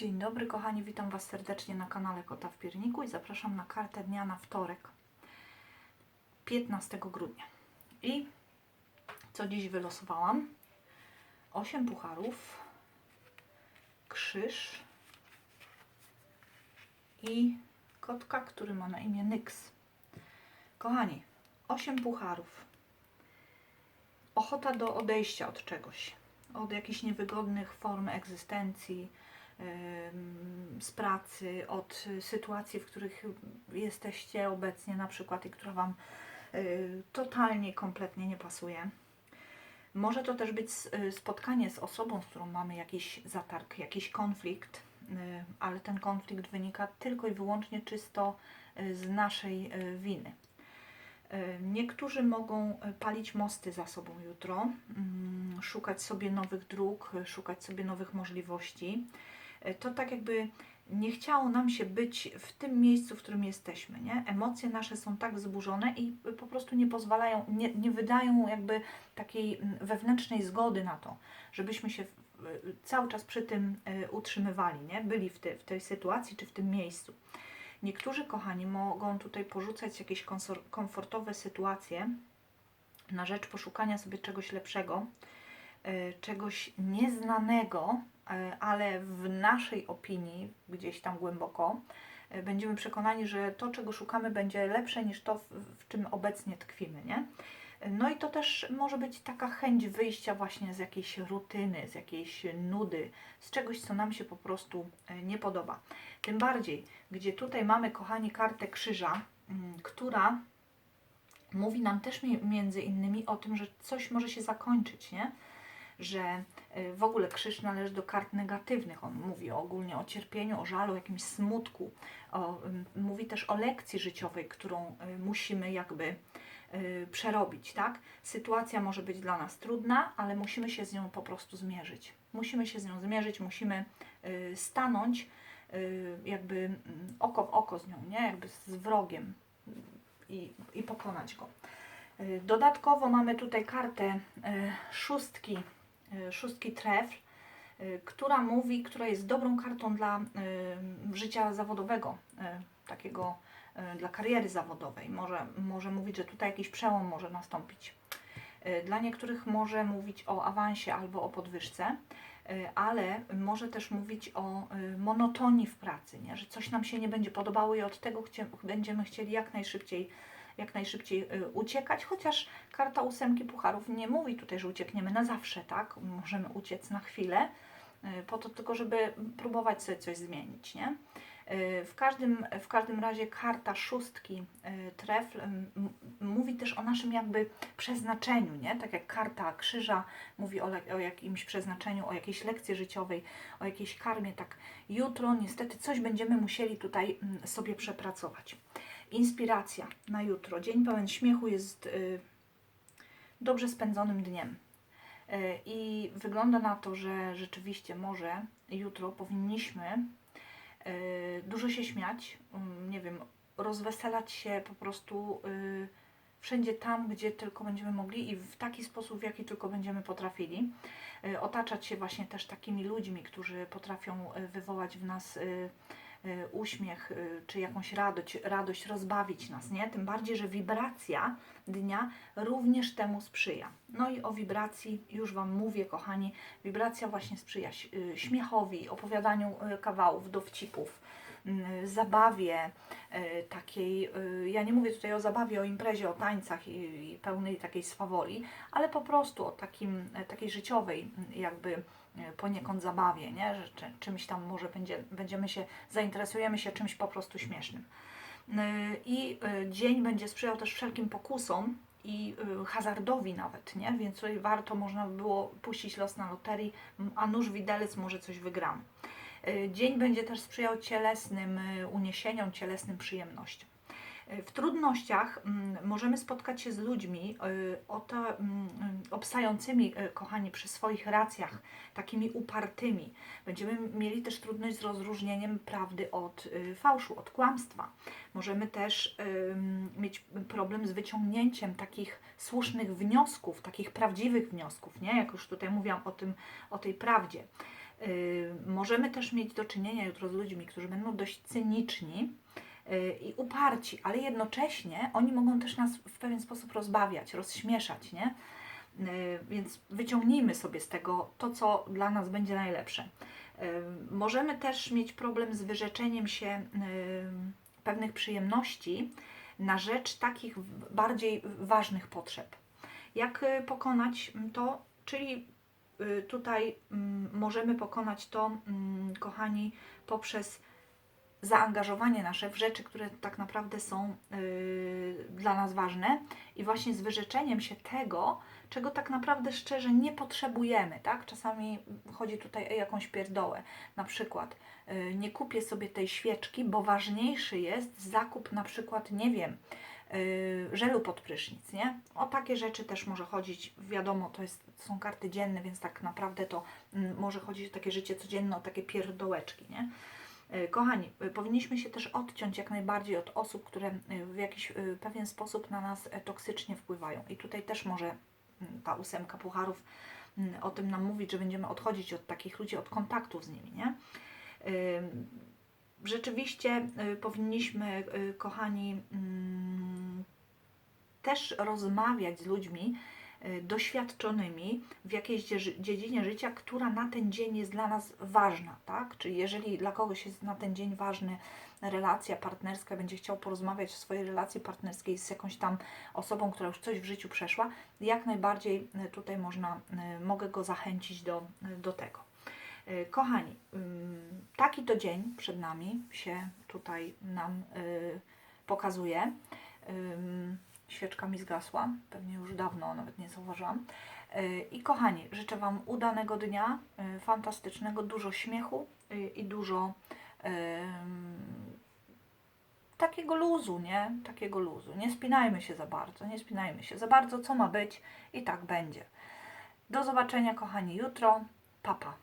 Dzień dobry kochani, witam Was serdecznie na kanale Kota w Pierniku i zapraszam na kartę dnia na wtorek 15 grudnia. I co dziś wylosowałam? 8 pucharów, krzyż i kotka, który ma na imię Nyx. Kochani, 8 pucharów. Ochota do odejścia od czegoś, od jakichś niewygodnych form egzystencji, z pracy, od sytuacji, w których jesteście obecnie na przykład i która Wam y, totalnie, kompletnie nie pasuje. Może to też być y, spotkanie z osobą, z którą mamy jakiś zatarg, jakiś konflikt, y, ale ten konflikt wynika tylko i wyłącznie czysto z naszej winy. Niektórzy mogą palić mosty za sobą jutro, mm, szukać sobie nowych dróg, szukać sobie nowych możliwości. Y, To tak jakby nie chciało nam się być w tym miejscu, w którym jesteśmy. Nie? Emocje nasze są tak wzburzone i po prostu nie pozwalają, nie, nie wydają jakby takiej mm, wewnętrznej zgody na to, żebyśmy się y, cały czas przy tym y, utrzymywali, nie? byli w, te, w tej sytuacji czy w tym miejscu. Niektórzy, kochani, mogą tutaj porzucać jakieś komfortowe sytuacje na rzecz poszukania sobie czegoś lepszego, e, czegoś nieznanego, e, ale w naszej opinii, gdzieś tam głęboko, e, będziemy przekonani, że to, czego szukamy, będzie lepsze niż to, w, czym obecnie tkwimy, nie? No i to też może być taka chęć wyjścia właśnie z jakiejś rutyny, z jakiejś nudy, z czegoś, co nam się po prostu e, nie podoba. Tym bardziej, gdzie tutaj mamy, kochani, kartę krzyża, mm, która mówi nam też mi- między innymi o tym, że coś może się zakończyć, nie? Że y, w ogóle krzyż należy do kart negatywnych. On mówi ogólnie o cierpieniu, o żalu, jakimś smutku. O, ym, mówi też o lekcji życiowej, którą y, musimy jakby y, przerobić, tak? Sytuacja może być dla nas trudna, ale musimy się z nią po prostu zmierzyć. Musimy się z nią zmierzyć, musimy y, stanąć y, jakby mm, oko w oko z nią, nie? Jakby z wrogiem i, i pokonać go. Y, Dodatkowo mamy tutaj kartę y, szóstki, y, szóstki trefl, y, która mówi, która jest dobrą kartą dla y, życia zawodowego, takiego dla kariery zawodowej. Może, może mówić, że tutaj jakiś przełom może nastąpić. Dla niektórych może mówić o awansie albo o podwyżce, ale może też mówić o monotonii w pracy, nie? że coś nam się nie będzie podobało i od tego chcie, będziemy chcieli jak najszybciej, jak najszybciej y, uciekać, chociaż karta ósemki pucharów nie mówi tutaj, że uciekniemy na zawsze, tak? Możemy uciec na chwilę, y, po to tylko, żeby próbować sobie coś zmienić, nie? Y, W każdym, w każdym razie karta szóstki trefl mówi też o naszym jakby przeznaczeniu, nie? Tak jak karta krzyża mówi o, o jakimś przeznaczeniu, o jakiejś lekcji życiowej, o jakiejś karmie, tak jutro niestety coś będziemy musieli tutaj mm, sobie przepracować. Inspiracja na jutro. Dzień pełen śmiechu jest y, dobrze spędzonym dniem. Y, I wygląda na to, że rzeczywiście może jutro powinniśmy y, dużo się śmiać, mm, nie wiem, rozweselać się po prostu y, wszędzie tam, gdzie tylko będziemy mogli i w taki sposób, w jaki tylko będziemy potrafili. Y, Otaczać się właśnie też takimi ludźmi, którzy potrafią y, wywołać w nas y, y, uśmiech y, czy jakąś radość, radość, rozbawić nas, nie? Tym bardziej, że wibracja dnia również temu sprzyja. No i o wibracji już Wam mówię, kochani, wibracja właśnie sprzyja y, śmiechowi, opowiadaniu kawałów, dowcipów, zabawie y, takiej, y, ja nie mówię tutaj o zabawie, o imprezie, o tańcach i, i pełnej takiej swawoli, ale po prostu o takim, e, takiej życiowej jakby e, poniekąd zabawie, nie? że czy, czymś tam może będzie, będziemy się, zainteresujemy się czymś po prostu śmiesznym. I dzień będzie sprzyjał też wszelkim pokusom i hazardowi nawet, nie? Więc tutaj warto można by było puścić los na loterii, a nuż widelec może coś wygramy. Y, Dzień będzie też sprzyjał cielesnym y, uniesieniom, cielesnym przyjemnościom. Y, W trudnościach mm, możemy spotkać się z ludźmi o to, mm, obstającymi, y, kochani, przy swoich racjach, takimi upartymi. Będziemy mieli też trudność z rozróżnieniem prawdy od fałszu, od kłamstwa. Możemy też mieć problem z wyciągnięciem takich słusznych wniosków, takich prawdziwych wniosków, nie? Jak już tutaj mówiłam o tym, o tej prawdzie. Y, Możemy też mieć do czynienia jutro z ludźmi, którzy będą dość cyniczni y, i uparci, ale jednocześnie oni mogą też nas w pewien sposób rozbawiać, rozśmieszać, nie? Y, Więc wyciągnijmy sobie z tego to, co dla nas będzie najlepsze. Możemy też mieć problem z wyrzeczeniem się pewnych przyjemności na rzecz takich bardziej ważnych potrzeb. Jak pokonać to? Czyli tutaj mm, możemy pokonać to, mm, kochani, poprzez zaangażowanie nasze w rzeczy, które tak naprawdę są y, dla nas ważne i właśnie z wyrzeczeniem się tego, czego tak naprawdę szczerze nie potrzebujemy, tak? Czasami chodzi tutaj o jakąś pierdołę. Na przykład y, nie kupię sobie tej świeczki, bo ważniejszy jest zakup na przykład, nie wiem, y, żelu pod prysznic, nie? O takie rzeczy też może chodzić, wiadomo, to jest, są karty dzienne, więc tak naprawdę to mm, może chodzić o takie życie codzienne, o takie pierdołeczki, nie? Y, Kochani, y, powinniśmy się też odciąć jak najbardziej od osób, które y, w jakiś y, pewien sposób na nas toksycznie wpływają. I tutaj też może mm, ta ósemka pucharów mm, o tym nam mówić, że będziemy odchodzić od takich ludzi, od kontaktów z nimi, nie? Rzeczywiście y, powinniśmy, y, kochani, też rozmawiać z ludźmi y, doświadczonymi w jakiejś dziedzinie życia, która na ten dzień jest dla nas ważna, tak? Czyli jeżeli dla kogoś jest na ten dzień ważny relacja partnerska, będzie chciał porozmawiać o swojej relacji partnerskiej z jakąś tam osobą, która już coś w życiu przeszła, jak najbardziej y, tutaj można, y, mogę go zachęcić do, do tego. Kochani, ym, taki to dzień przed nami się tutaj nam pokazuje. Świeczka mi zgasła, pewnie już dawno, nawet nie zauważyłam. Y, I kochani, życzę Wam udanego dnia, y, fantastycznego, dużo śmiechu y, i dużo takiego luzu, nie? Takiego luzu. Nie spinajmy się za bardzo, nie spinajmy się za bardzo, co ma być i tak będzie. Do zobaczenia, kochani, jutro. Papa.